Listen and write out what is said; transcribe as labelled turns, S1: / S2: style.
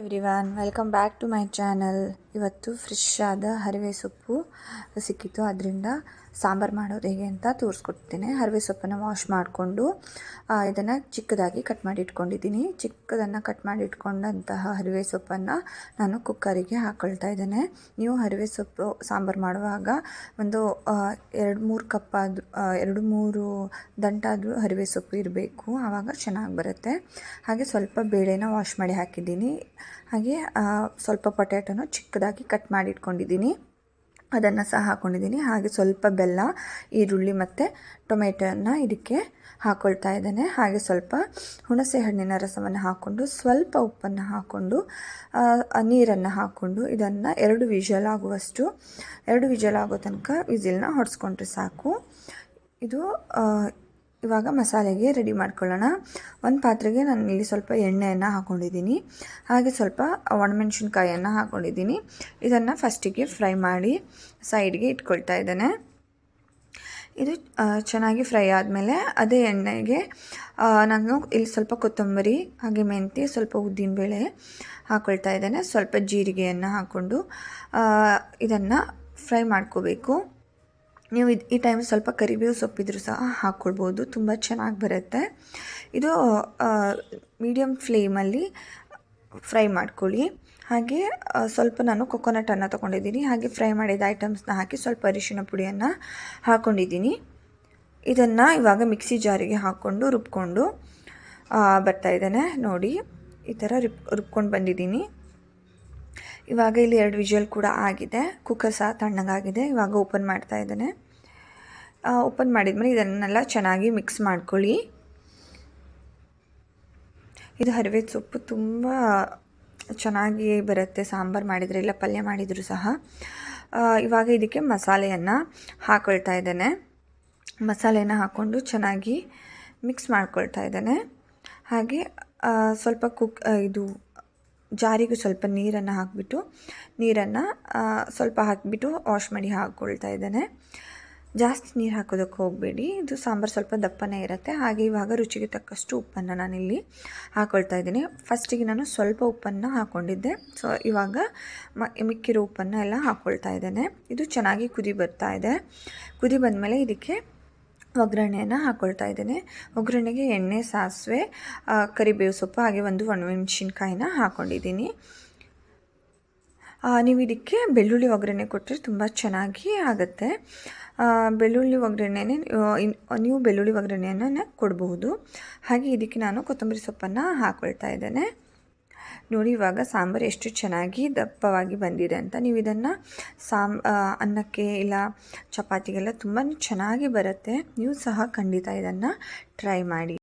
S1: Everyone welcome back to my channel ಇವತ್ತು fresh ಆದ ಹರಿವೆ ಸೊಪ್ಪು ಸಿಕ್ಕಿತ್ತು. ಅದರಿಂದ ಸಾಂಬಾರು ಮಾಡೋದು ಹೇಗೆ ಅಂತ ತೋರಿಸ್ಕೊಡ್ತೀನಿ. ಹರಿವೆ ಸೊಪ್ಪನ್ನು ವಾಶ್ ಮಾಡಿಕೊಂಡು ಇದನ್ನು ಚಿಕ್ಕದಾಗಿ ಕಟ್ ಮಾಡಿ ಇಟ್ಕೊಂಡಿದ್ದೀನಿ. ಚಿಕ್ಕದನ್ನು ಕಟ್ ಮಾಡಿ ಇಟ್ಕೊಂಡಂತಹ ಹರಿವೆ ಸೊಪ್ಪನ್ನು ನಾನು ಕುಕ್ಕರಿಗೆ ಹಾಕ್ಕೊಳ್ತಾ ಇದ್ದೇನೆ. ನೀವು ಹರಿವೆ ಸೊಪ್ಪು ಸಾಂಬಾರು ಮಾಡುವಾಗ ಒಂದು ಎರಡು ಮೂರು ಕಪ್ ಆದರೂ ಎರಡು ಮೂರು ದಂಟಾದರೂ ಹರಿವೆ ಸೊಪ್ಪು ಇರಬೇಕು. ಆವಾಗ ಚೆನ್ನಾಗಿ ಬರುತ್ತೆ. ಹಾಗೆ ಸ್ವಲ್ಪ ಬೇಳೆನ ವಾಶ್ ಮಾಡಿ ಹಾಕಿದ್ದೀನಿ. ಹಾಗೆ ಸ್ವಲ್ಪ ಪೊಟ್ಯಾಟೊನ ಚಿಕ್ಕದಾಗಿ ಕಟ್ ಮಾಡಿ ಇಟ್ಕೊಂಡಿದ್ದೀನಿ ಅದನ್ನು ಸಹ ಹಾಕ್ಕೊಂಡಿದ್ದೀನಿ ಹಾಗೆ ಸ್ವಲ್ಪ ಬೆಲ್ಲ, ಈರುಳ್ಳಿ ಮತ್ತು ಟೊಮೆಟೊನ ಇದಕ್ಕೆ ಹಾಕ್ಕೊಳ್ತಾ ಇದ್ದೇನೆ. ಹಾಗೆ ಸ್ವಲ್ಪ ಹುಣಸೆ ಹಣ್ಣಿನ ರಸವನ್ನು ಹಾಕ್ಕೊಂಡು ಸ್ವಲ್ಪ ಉಪ್ಪನ್ನು ಹಾಕ್ಕೊಂಡು ನೀರನ್ನು ಹಾಕ್ಕೊಂಡು ಇದನ್ನು ಎರಡು ವಿಜಲ್ ಆಗುವಷ್ಟು ಎರಡು ವಿಜಲ್ ಆಗೋ ತನಕ ವಿಜಿಲ್ನ ಹೊಡೆಸ್ಕೊಂಡ್ರೆ ಸಾಕು. ಇದು ಇವಾಗ ಮಸಾಲೆಗೆ ರೆಡಿ ಮಾಡ್ಕೊಳ್ಳೋಣ. ಒಂದು ಪಾತ್ರೆಗೆ ನಾನು ಇಲ್ಲಿ ಸ್ವಲ್ಪ ಎಣ್ಣೆಯನ್ನು ಹಾಕ್ಕೊಂಡಿದ್ದೀನಿ ಹಾಗೆ ಸ್ವಲ್ಪ ಒಣಮೆಣ್ಸಿನ್ಕಾಯನ್ನು ಹಾಕ್ಕೊಂಡಿದ್ದೀನಿ ಇದನ್ನು ಫಸ್ಟಿಗೆ ಫ್ರೈ ಮಾಡಿ ಸೈಡ್ಗೆ ಇಟ್ಕೊಳ್ತಾ ಇದ್ದೇನೆ. ಇದು ಚೆನ್ನಾಗಿ ಫ್ರೈ ಆದಮೇಲೆ ಅದೇ ಎಣ್ಣೆಗೆ ನಾನು ಇಲ್ಲಿ ಸ್ವಲ್ಪ ಕೊತ್ತಂಬರಿ, ಹಾಗೆ ಮೆಂತ್ಯ, ಸ್ವಲ್ಪ ಉದ್ದಿನಬೇಳೆ ಹಾಕ್ಕೊಳ್ತಾ ಇದ್ದೇನೆ. ಸ್ವಲ್ಪ ಜೀರಿಗೆಯನ್ನು ಹಾಕ್ಕೊಂಡು ಇದನ್ನು ಫ್ರೈ ಮಾಡ್ಕೋಬೇಕು. ನೀವು ಇದು ಈ ಟೈಮ್ ಸ್ವಲ್ಪ ಕರಿಬೇವು ಸೊಪ್ಪಿದ್ರು ಸಹ ಹಾಕ್ಕೊಳ್ಬೋದು. ತುಂಬ ಚೆನ್ನಾಗಿ ಬರುತ್ತೆ. ಇದು ಮೀಡಿಯಮ್ ಫ್ಲೇಮಲ್ಲಿ ಫ್ರೈ ಮಾಡ್ಕೊಳ್ಳಿ. ಹಾಗೆ ಸ್ವಲ್ಪ ನಾನು ಕೊಕೊನಟನ್ನು ತೊಗೊಂಡಿದ್ದೀನಿ. ಹಾಗೆ ಫ್ರೈ ಮಾಡಿದ ಐಟಮ್ಸ್ನ ಹಾಕಿ ಸ್ವಲ್ಪ ಅರಿಶಿನ ಪುಡಿಯನ್ನು ಹಾಕ್ಕೊಂಡಿದ್ದೀನಿ ಇದನ್ನು ಇವಾಗ ಮಿಕ್ಸಿ ಜಾರಿಗೆ ಹಾಕ್ಕೊಂಡು ರುಬ್ಕೊಂಡು ಬರ್ತಾ ಇದ್ದೇನೆ. ನೋಡಿ, ಈ ಥರ ರುಬ್ ರುಬ್ಕೊಂಡು ಬಂದಿದ್ದೀನಿ. ಇವಾಗ ಇಲ್ಲಿ ಎರಡು ವಿಜುವಲ್ ಕೂಡ ಆಗಿದೆ. ಕುಕ್ಕರ್ ಸಹ ತಣ್ಣಗಾಗಿದೆ. ಇವಾಗ ಓಪನ್ ಮಾಡ್ತಾ ಇದ್ದೇನೆ. ಓಪನ್ ಮಾಡಿದ್ಮೇಲೆ ಇದನ್ನೆಲ್ಲ ಚೆನ್ನಾಗಿ ಮಿಕ್ಸ್ ಮಾಡ್ಕೊಳ್ಳಿ. ಇದು ಹರಿವೆ ಸೊಪ್ಪು ತುಂಬ ಚೆನ್ನಾಗಿ ಬರುತ್ತೆ. ಸಾಂಬಾರು ಮಾಡಿದರೆ ಇಲ್ಲ ಪಲ್ಯ ಮಾಡಿದರೂ ಸಹ. ಇವಾಗ ಇದಕ್ಕೆ ಮಸಾಲೆಯನ್ನು ಹಾಕ್ಕೊಳ್ತಾ ಇದ್ದೇನೆ. ಮಸಾಲೆಯನ್ನು ಹಾಕ್ಕೊಂಡು ಚೆನ್ನಾಗಿ ಮಿಕ್ಸ್ ಮಾಡ್ಕೊಳ್ತಾ ಇದ್ದೇನೆ. ಹಾಗೆ ಸ್ವಲ್ಪ ಕುಕ್ ಇದು ಜಾರಿಗೂ ಸ್ವಲ್ಪ ನೀರನ್ನು ಹಾಕಿಬಿಟ್ಟು, ನೀರನ್ನು ಸ್ವಲ್ಪ ಹಾಕಿಬಿಟ್ಟು ವಾಶ್ ಮಾಡಿ ಹಾಕ್ಕೊಳ್ತಾ ಇದ್ದೇನೆ. ಜಾಸ್ತಿ ನೀರು ಹಾಕೋದಕ್ಕೆ ಹೋಗಬೇಡಿ. ಇದು ಸಾಂಬಾರು ಸ್ವಲ್ಪ ದಪ್ಪನೇ ಇರುತ್ತೆ. ಹಾಗೆ ಇವಾಗ ರುಚಿಗೆ ತಕ್ಕಷ್ಟು ಉಪ್ಪನ್ನು ನಾನಿಲ್ಲಿ ಹಾಕ್ಕೊಳ್ತಾ ಇದ್ದೀನಿ. ಫಸ್ಟಿಗೆ ನಾನು ಸ್ವಲ್ಪ ಉಪ್ಪನ್ನು ಹಾಕ್ಕೊಂಡಿದ್ದೆ. ಸೊ ಇವಾಗ ಮ, ಮಿಕ್ಕಿರೋ ಉಪ್ಪನ್ನು ಎಲ್ಲ ಹಾಕ್ಕೊಳ್ತಾ ಇದ್ದೇನೆ. ಇದು ಚೆನ್ನಾಗಿ ಕುದಿ ಬರ್ತಾ ಇದೆ. ಕುದಿ ಬಂದಮೇಲೆ ಇದಕ್ಕೆ ಒಗ್ಗರಣೆಯನ್ನು ಹಾಕ್ಕೊಳ್ತಾ ಇದ್ದೇನೆ. ಒಗ್ಗರಣೆಗೆ ಎಣ್ಣೆ, ಸಾಸಿವೆ ಕರಿಬೇವು ಸೊಪ್ಪು, ಹಾಗೆ ಒಂದು ಒಣಮೆಣಸಿನ್ಕಾಯಿನ ಹಾಕ್ಕೊಂಡಿದ್ದೀನಿ ನೀವು ಇದಕ್ಕೆ ಬೆಳ್ಳುಳ್ಳಿ ಒಗ್ಗರಣೆ ಕೊಟ್ಟರೆ ತುಂಬ ಚೆನ್ನಾಗಿ ಆಗುತ್ತೆ. ಬೆಳ್ಳುಳ್ಳಿ ಒಗ್ಗರಣೆನೇ ನೀವು ಬೆಳ್ಳುಳ್ಳಿ ಒಗ್ಗರಣೆಯನ್ನು ಕೊಡಬಹುದು. ಹಾಗೆ ಇದಕ್ಕೆ ನಾನು ಕೊತ್ತಂಬರಿ ಸೊಪ್ಪನ್ನು ಹಾಕ್ಕೊಳ್ತಾ ಇದ್ದೇನೆ. ನೋಡಿ, ಇವಾಗ ಸಾಂಬಾರು ಎಷ್ಟು ಚೆನ್ನಾಗಿ ದಪ್ಪವಾಗಿ ಬಂದಿದೆ ಅಂತ. ನೀವು ಇದನ್ನು ಸಾಂಬ ಅನ್ನಕ್ಕೆ ಇಲ್ಲ ಚಪಾತಿಗೆಲ್ಲ ತುಂಬ ಚೆನ್ನಾಗಿ ಬರುತ್ತೆ. ನೀವು ಸಹ ಖಂಡಿತ ಇದನ್ನು ಟ್ರೈ ಮಾಡಿ.